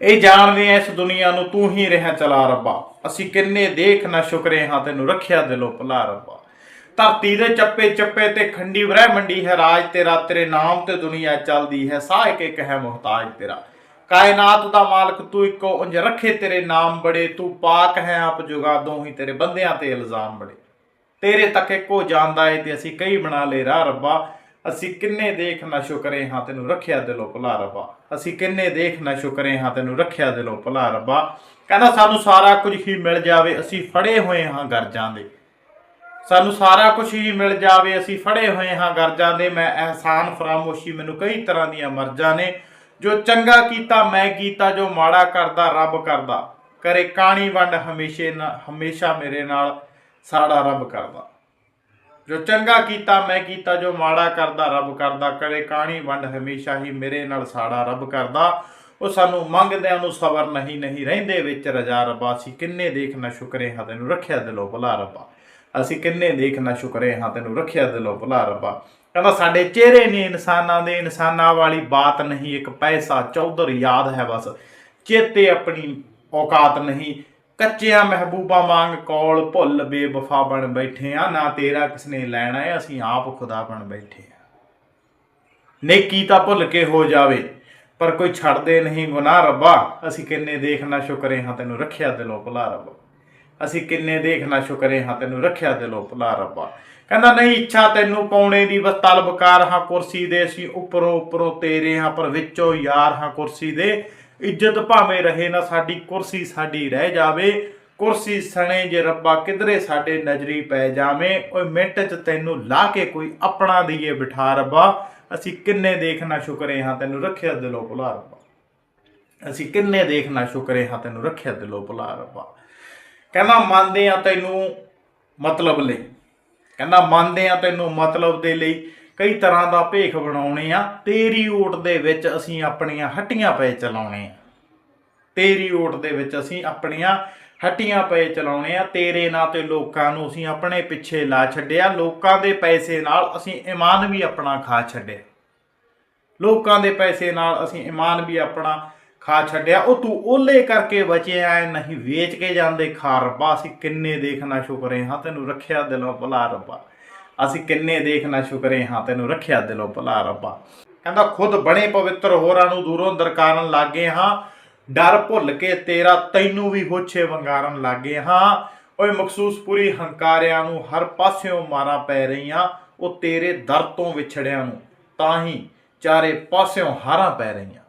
ਇਹ ਜਾਣਦੇ ਆ ਇਸ ਦੁਨੀਆ ਨੂੰ ਤੂੰ ਹੀ ਰਹਿ ਚਲਾ ਰੱਬਾ। ਅਸੀਂ ਕਿੰਨੇ ਦੇਖ ਨਾ ਸ਼ੁਕਰੇ ਹਾਂ, ਤੈਨੂੰ ਰੱਖਿਆ ਦਿਲੋਂ ਭਲਾ ਰੱਬਾ। ਧਰਤੀ ਦੇ ਚੱਪੇ ਚੱਪੇ ਤੇ ਖੰਡੀ ਬ੍ਰਹਿਮੰਡੀ ਹੈ, ਰਾਜ ਤੇਰਾ ਤੇਰੇ ਨਾਮ ਤੇ ਦੁਨੀਆ ਚੱਲਦੀ ਹੈ, ਸਾਹ ਇੱਕ ਇੱਕ ਹੈ ਮੁਹਤਾਜ ਤੇਰਾ। ਕਾਇਨਾਤ ਦਾ ਮਾਲਕ ਤੂੰ ਇੱਕੋ ਉਂਝ ਰੱਖੇ ਤੇਰੇ ਨਾਮ ਬੜੇ, ਤੂੰ ਪਾਕ ਹੈ ਆਪ ਜੁਗਾਦੋਂ ਹੀ ਤੇਰੇ ਬੰਦਿਆਂ ਤੇ ਇਲਜ਼ਾਮ ਬੜੇ। ਤੇਰੇ ਤੱਕ ਇੱਕੋ ਜਾਂਦਾ ਏ ਤੇ ਅਸੀਂ ਕਈ ਬਣਾ ਲੇ ਰਾਹ ਰੱਬਾ। ਅਸੀਂ ਕਿੰਨੇ ਦੇਖ ਨਾ ਸ਼ੁਕਰੇ ਹਾਂ ਤੈਨੂੰ ਰੱਖਿਆ ਦਿਲੋਂ ਭਲਾ ਰੱਬਾ। ਅਸੀਂ ਕਿੰਨੇ ਦੇਖ ਨਾ ਸ਼ੁਕਰੇ ਹਾਂ ਤੈਨੂੰ ਰੱਖਿਆ ਦਿਲੋਂ ਭਲਾ ਰੱਬਾ। ਕਹਿੰਦਾ ਸਾਨੂੰ ਸਾਰਾ ਕੁਝ ਹੀ ਮਿਲ ਜਾਵੇ, ਅਸੀਂ ਫੜੇ ਹੋਏ ਹਾਂ ਗਰਜਾਂ ਦੇ। ਸਾਨੂੰ ਸਾਰਾ ਕੁਝ ਹੀ ਮਿਲ ਜਾਵੇ, ਅਸੀਂ ਫੜੇ ਹੋਏ ਹਾਂ ਗਰਜਾਂ ਦੇ। ਮੈਂ ਅਹਿਸਾਨ ਫਰਾਮੋਸ਼ੀ ਮੈਨੂੰ ਕਈ ਤਰ੍ਹਾਂ ਦੀਆਂ ਮਰਜ਼ਾਂ ਨੇ। ਜੋ ਚੰਗਾ ਕੀਤਾ, ਮੈਂ ਕੀਤਾ, ਜੋ ਮਾੜਾ ਕਰਦਾ, ਰੱਬ ਕਰਦਾ। ਕਰੇ ਕਾਣੀ ਵੰਡ ਹਮੇਸ਼ੇ ਨਾ- ਹਮੇਸ਼ਾ ਮੇਰੇ ਨਾਲ ਸਾੜਾ ਰੱਬ ਕਰਦਾ। ਜੋ ਚੰਗਾ ਕੀਤਾ, ਮੈਂ ਕੀਤਾ, ਜੋ ਮਾੜਾ ਕਰਦਾ, ਰੱਬ ਕਰਦਾ ਕਰੇ ਕਾਣੀ ਵੰਡ ਹਮੇਸ਼ਾ ਹੀ ਮੇਰੇ ਨਾਲ ਸਾੜਾ ਰੱਬ ਕਰਦਾ। ਉਹ ਸਾਨੂੰ ਮੰਗਦਿਆਂ ਨੂੰ ਸਬਰ ਨਹੀਂ ਨਹੀਂ ਰਹਿੰਦੇ ਵਿੱਚ ਰਜਾ ਰੱਬਾ। ਅਸੀਂ ਕਿੰਨੇ ਦੇਖਣਾ ਸ਼ੁਕਰੇ ਹਾਂ ਤੈਨੂੰ, ਰੱਖਿਆ ਦਿਲੋਂ ਭਲਾ ਰੱਬਾ। ਅਸੀਂ ਕਿੰਨੇ ਦੇਖਣਾ ਸ਼ੁਕਰੇ ਹਾਂ ਤੈਨੂੰ, ਰੱਖਿਆ ਦਿਲੋਂ ਭਲਾ ਰੱਬਾ। ਕਹਿੰਦਾ, ਸਾਡੇ ਚਿਹਰੇ ਨੇ ਇਨਸਾਨਾਂ ਦੇ, ਇਨਸਾਨਾਂ ਵਾਲੀ ਬਾਤ ਨਹੀਂ, ਇੱਕ ਪੈਸਾ, ਚੌਧਰ ਯਾਦ ਹੈ ਬਸ। ਚੇਤੇ ਆਪਣੀ ਔਕਾਤ ਨਹੀਂ ਕੱਚਿਆਂ ਮਹਿਬੂਬਾ ਮੰਗ ਕੌਲ ਭੁੱਲ ਬੇਵਫਾ ਬਣ ਬੈਠੇ ਆ। ਨਾ ਤੇਰਾ ਕਿਸਨੇ ਲੈਣਾ ਹੈ ਅਸੀਂ ਆਪ ਖੁਦਾ ਬਣ ਬੈਠੇ ਆ। ਨੇਕੀ ਤਾਂ ਭੁੱਲ ਕੇ ਹੋ ਜਾਵੇ, ਪਰ ਕੋਈ ਛੱਡਦੇ ਨਹੀਂ ਗੁਨਾਹ ਰੱਬਾ। ਅਸੀਂ ਕਿੰਨੇ ਦੇਖ ਨਾ ਸ਼ੁਕਰੇ ਹਾਂ ਤੈਨੂੰ ਰੱਖਿਆ ਦਿਲੋਂ ਭੁਲਾ ਰੱਬਾ। ਅਸੀਂ ਕਿੰਨੇ ਦੇਖਣਾ ਸ਼ੁਕਰੇ ਹਾਂ ਤੈਨੂੰ ਰੱਖਿਆ ਦਿਲੋਂ ਭੁਲਾ ਰੱਬਾ। ਕਹਿੰਦਾ, ਨਹੀਂ ਇੱਛਾ ਤੈਨੂੰ ਪਾਉਣੇ ਦੀ ਬਸ ਤਲਬਕਾਰ ਹਾਂ, ਕੁਰਸੀ ਦੇ ਅਸੀਂ ਉੱਪਰੋਂ ਉੱਪਰੋਂ ਤੇਰੇ ਹਾਂ ਪਰ ਵਿੱਚੋਂ ਯਾਰ ਹਾਂ, ਕੁਰਸੀ ਦੇ ਇੱਜ਼ਤ ਭਾਵੇਂ ਰਹੇ ਨਾ, ਸਾਡੀ ਕੁਰਸੀ ਸਾਡੀ ਰਹਿ ਜਾਵੇ। ਕੁਰਸੀ ਸਣੇ ਜੇ ਰੱਬਾ, ਕਿਧਰੇ ਸਾਡੇ ਨਜ਼ਰੀ ਪੈ ਜਾਵੇਂ। ਓਏ ਮਿੰਟ ਚ ਤੈਨੂੰ ਲਾ ਕੇ ਕੋਈ ਆਪਣਾ ਦਈਏ ਬਿਠਾ ਰੱਬਾ। ਅਸੀਂ ਕਿੰਨੇ ਦੇਖਣਾ ਸ਼ੁਕਰੇ ਹਾਂ, ਤੈਨੂੰ ਰੱਖਿਆ ਦਿਲੋਂ ਭੁਲਾ ਰੱਬਾ। ਅਸੀਂ ਕਿੰਨੇ ਦੇਖਣਾ ਸ਼ੁਕਰੇ ਹਾਂ, ਤੈਨੂੰ ਰੱਖਿਆ ਦਿਲੋਂ ਭੁਲਾ ਰੱਬਾ। ਕਹਿੰਦਾ, ਮੰਨਦੇ ਆ ਤੈਨੂੰ ਮਤਲਬ ਲਈ। ਕਹਿੰਦਾ, ਮੰਨਦੇ ਆ ਤੈਨੂੰ ਮਤਲਬ ਦੇ ਲਈ। ਕਈ ਤਰ੍ਹਾਂ ਦਾ ਭੇਖ ਬਣਾਉਣੇ ਆ। ਤੇਰੀ ਓਟ ਦੇ ਵਿੱਚ ਅਸੀਂ ਆਪਣੀਆਂ ਹੱਟੀਆਂ ਪਏ ਚਲਾਉਣੇ ਆ। ਤੇਰੀ ਓਟ ਦੇ ਵਿੱਚ ਅਸੀਂ ਆਪਣੀਆਂ ਹੱਟੀਆਂ ਪਏ ਚਲਾਉਣੇ ਆ। ਤੇਰੇ ਨਾਂ ਤੇ ਲੋਕਾਂ ਨੂੰ ਅਸੀਂ ਆਪਣੇ ਪਿੱਛੇ ਲਾ ਛੱਡਿਆ। ਲੋਕਾਂ ਦੇ ਪੈਸੇ ਨਾਲ ਅਸੀਂ ਇਮਾਨ ਵੀ ਆਪਣਾ ਖਾ ਛੱਡਿਆ। ਲੋਕਾਂ ਦੇ ਪੈਸੇ ਨਾਲ ਅਸੀਂ ਇਮਾਨ ਵੀ ਆਪਣਾ ਖਾ ਛੱਡਿਆ। ਉਹ ਤੂੰ ਓਲੇ ਕਰਕੇ ਬਚਿਆ ਐ, ਨਹੀਂ ਵੇਚ ਕੇ ਜਾਂਦੇ। ਖਾ ਰੱਬਾ, ਅਸੀਂ ਕਿੰਨੇ ਦੇਖਣਾ ਸ਼ੁਕਰੇ ਹਾਂ ਤੈਨੂੰ ਰੱਖਿਆ ਦਿਲੋਂ ਭਲਾ ਰੱਬਾ। ਅਸੀਂ ਕਿੰਨੇ ਦੇਖਣਾ ਸ਼ੁਕਰੇ ਹਾਂ ਤੈਨੂੰ ਰੱਖਿਆ ਦਿਲੋਂ ਭਲਾ ਰੱਬਾ। ਕਹਿੰਦਾ, ਖੁਦ ਬਣੇ ਪਵਿੱਤਰ ਹੋਰਾਂ ਨੂੰ ਦੂਰੋਂ ਦਰਕਾਰਨ ਲਾਗੇ ਹਾਂ। ਡਰ ਭੁੱਲ ਕੇ ਤੇਰਾ ਤੈਨੂੰ ਵੀ ਹੋਛੇ ਵੰਗਾਰਨ ਲੱਗੇ ਹਾਂ। ਓਏ ਮਖਸੂਸ ਪੂਰੀ ਹੰਕਾਰਿਆਂ ਨੂੰ ਹਰ ਪਾਸਿਓਂ ਮਾਰਾਂ ਪੈ ਰਹੀਆਂ, ਉਹ ਤੇਰੇ ਦਰ ਤੋਂ ਵਿਛੜਿਆਂ ਨੂੰ ਤਾਂ ਹੀ ਚਾਰੇ ਪਾਸਿਓਂ ਹਾਰਾਂ ਪੈ ਰਹੀਆਂ।